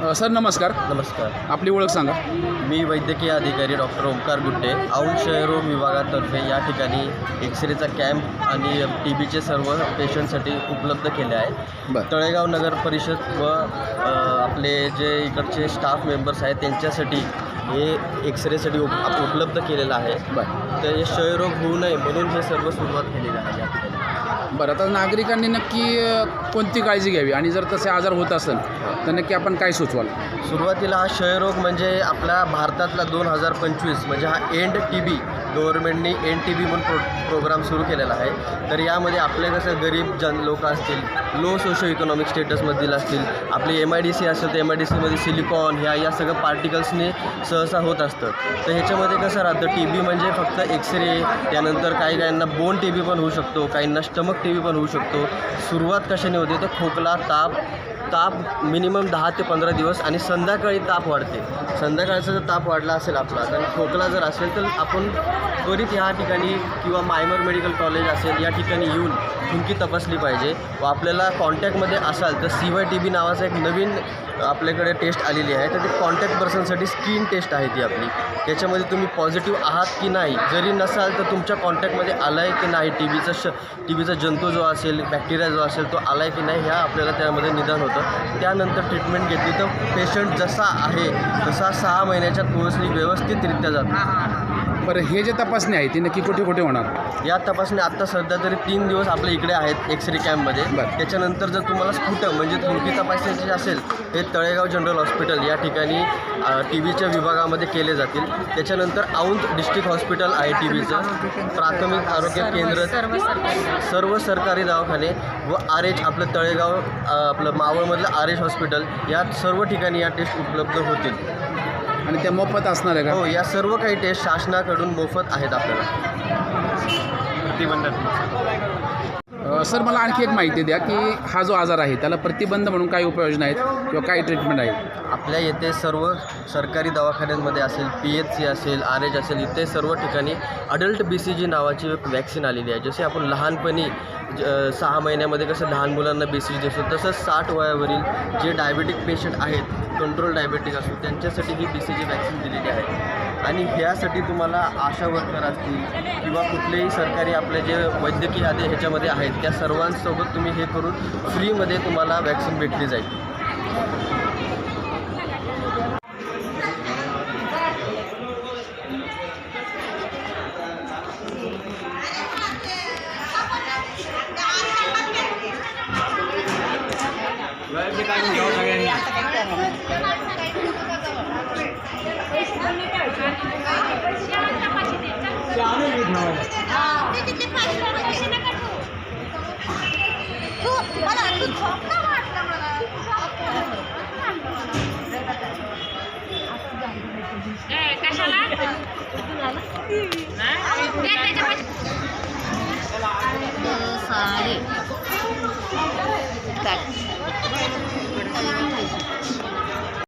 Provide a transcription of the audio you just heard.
अ, sir नमस्कार. नमस्कार. आपली ओळख सांगा. मी वैद्यकीय अधिकारी डॉक्टर ओंकार गुड्डे. औंध क्षयरोग विभागातर्फे या ठिकाणी एक्सरेचा कॅम्प आणि टी बीचे सर्व पेशंटसाठी उपलब्ध केले आहे. बरं. तळेगाव नगर परिषद व अ, आपले जे इकडचे स्टाफ मेंबर्स आहेत त्यांच्यासाठी हे एक्सरेसाठी उप उपलब्ध केलेलं आहे. बरं. तर हे क्षयरोग होऊ नये म्हणून हे सर्व सुरुवात केलेली आहे या ठिकाणी. बरं आता नागरिकांनी नक्की कोणती काळजी घ्यावी? आणि जर तसे आजार होत असेल तर नक्की आपण काय सुचवाल? सुरुवातीला हा क्षयरोग म्हणजे आपल्या भारतातला दोन हजार पंचवीस म्हणजे हा एंड टी बी गव्हर्नमेंटने एन टी बी म्हणून प्रो प्रोग्राम सुरू केलेला आहे. तर यामध्ये आपले कसं गरीब जन लोक असतील लो सोशो इकॉनॉमिक स्टेटसमधील असतील आपली एम आय डी सी असेल तर एम आय डी सीमध्ये सिलिकॉन ह्या या सगळं पार्टिकल्सने सहसा होत असतं. तर ह्याच्यामध्ये कसं राहतं टी बी म्हणजे फक्त एक्सरे त्यानंतर काही काहींना बोन टी बी पण होऊ शकतो काहींना स्टमक टी बी पण होऊ शकतो. सुरुवात कशाने होते तर खोकला ताप ताप मिनिमम दहा ते पंधरा दिवस आणि संध्याकाळी ताप वाढते. संध्याकाळचा जर ताप वाढला असेल आपला आणि खोकला जर असेल तर आपण त्वरित ह्या ठिकाणी किंवा मायमर मेडिकल कॉलेज असेल या ठिकाणी येऊन थुंकी तपासली पाहिजे व आपल्याला कॉन्टॅक्टमध्ये असाल तर सी वाय टी बी नावाचा एक नवीन आपल्याकडे टेस्ट आलेली आहे. तर ती कॉन्टॅक्ट पर्सनसाठी स्किन टेस्ट आहे ती आपली. त्याच्यामध्ये तुम्ही पॉझिटिव्ह आहात की नाही जरी नसाल तर तुमच्या कॉन्टॅक्टमध्ये आला आहे की नाही टी बीचा श टी बीचा जंतू जो असेल बॅक्टेरिया जो असेल तो आला आहे की नाही ह्या आपल्याला त्यामध्ये निदान होतं. त्यानंतर ट्रीटमेंट घेतली तर पेशंट जसा आहे तसा सहा महिन्याच्या कोर्सनी व्यवस्थितरित्या जातो. बरं हे जे तपासणी आहे ती नक्की कुठे कुठे होणार? या तपासणी आत्ता सध्या तरी तीन दिवस आपल्या इकडे आहेत एक्सरे कॅम्पमध्ये बरं. त्याच्यानंतर जर तुम्हाला स्फुटम म्हणजे थुंकी तपासण्याची असेल हे तळेगाव जनरल हॉस्पिटल या ठिकाणी टी बीच्या विभागामध्ये केले जातील. त्याच्यानंतर औंध डिस्ट्रिक्ट हॉस्पिटल आहे टी बीचं प्राथमिक आरोग्य केंद्र सर्व सरकारी दवाखाने व आर एच आपलं तळेगाव अ, आपलं मावळमधलं आर एच हॉस्पिटल या सर्व ठिकाणी या टेस्ट उपलब्ध होतील. आणि त्या मोफत असणार आहे का? हो या सर्व काही टेस्ट शासनाकडून मोफत आहेत आपल्याला. अ, सर मला आणखी एक माहिती द्या की हा जो आजार आहे त्याला प्रतिबंध म्हणून काय उपाययोजना आहेत किंवा काय ट्रीटमेंट आहे आपल्या येथे सर्व सरकारी दवाखान्यांमध्ये असेल पी एच सी असेल आर एच असेल इथे सर्व ठिकाणी अडल्ट बी सी जी नावाची एक वॅक्सिन आलेली आहे. जसे आपण लहानपणी सहा महिन्यामध्ये कसं लहान मुलांना बेसिक सी देतो तसंच साठ वयावरील जे डायबेटिक पेशंट आहेत कंट्रोल डायबेटिक असतो त्यांच्यासाठी ही बी वॅक्सिन दिलेली आहे. आणि ह्यासाठी तुम्हाला आशा वर्कर असतील किंवा कुठलेही सरकारी आपले जे वैद्यकीय आधी ह्याच्यामध्ये आहेत त्या सर्वांसोबत तुम्ही हे करून फ्रीमध्ये तुम्हाला वॅक्सिन भेटली जाईल. सारे कट Pero, pero,